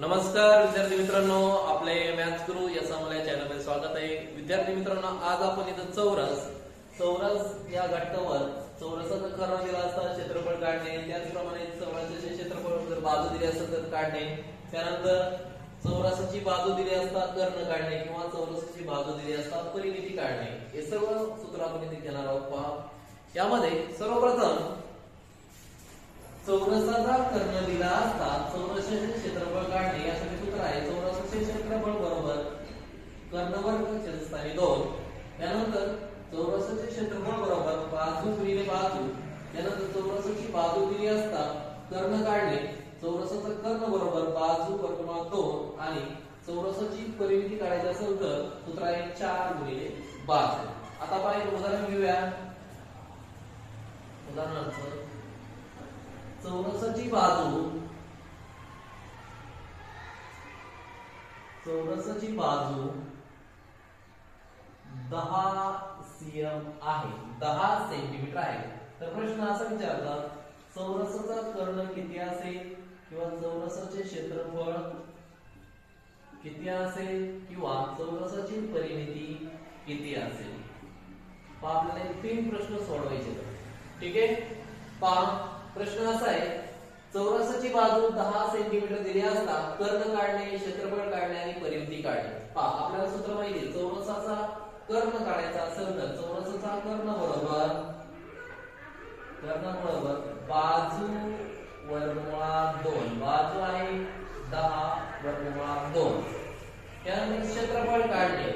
नमस्कार विद्यार्थी मित्रांनो. आपले मॅथ्स गुरु या समोर चॅनलमध्ये स्वागत आहे. विद्यार्थी मित्रांनो आज आपण इथं चौरस चौरस या घटकावर चौरसाचा कर्ण दिला असता क्षेत्रफळ काढणे. त्याचप्रमाणे चौरसाचे क्षेत्रफळ जर बाजू दिली असतात तर काढणे. त्यानंतर चौरसाची बाजू दिली असता कर्ण काढणे किंवा चौरसाची बाजू दिली असता परिमिती काढणे. हे सर्व सूत्र आपण इथे घेणार आहोत. पहा. यामध्ये सर्वप्रथम चौरसाचा कर्ण दिला असता चौरसाचे क्षेत्रफळ काढणे यासाठी सूत्र आहे चौरसाचे क्षेत्रफळ बरोबर कर्ण आणि दोन. त्यानंतर चौरसाचे क्षेत्रफळ बरोबर बाजू गुणिले बाजू त्यानंतर चौरसाची बाजू दिली असता कर्ण काढले. चौरसाचा कर्ण बरोबर बाजू वर्गमुळात दोन आणि चौरसाची परिमिती काढायची असेल तर सूत्र आहे चार गुणिले बाजू आता आपण एक उदाहरण घेऊया. उदाहरणार्थ चौरसाची बाजू चौरसाची बाजू दहा सीएम आहे दहा सेंटीमीटर आहे. तर प्रश्न असा विचारतात चौरसाचा कर्ण किती असेल किंवा चौरसाचे क्षेत्रफळ किती असेल किंवा चौरसाची परिमिती किती असेल? पहा आपल्याला तीन प्रश्न सोडवायचे ठीक आहे? पहा प्रश्न असा आहे चौरसाची बाजू दहा सेंटीमीटर दिली असता कर्ण काढणे क्षेत्रफळ काढणे आणि परिमिती काढणे. पहा आपल्याला सूत्र माहिती चौरसाचा कर्ण काढायचा असेल तर चौरसचा कर्ण बरोबर कर्ण बरोबर. बाजू वर्गमुळात दोन. बाजू आहे दहा वर्गमुळा दोन. त्यानंतर क्षेत्रफळ काढले.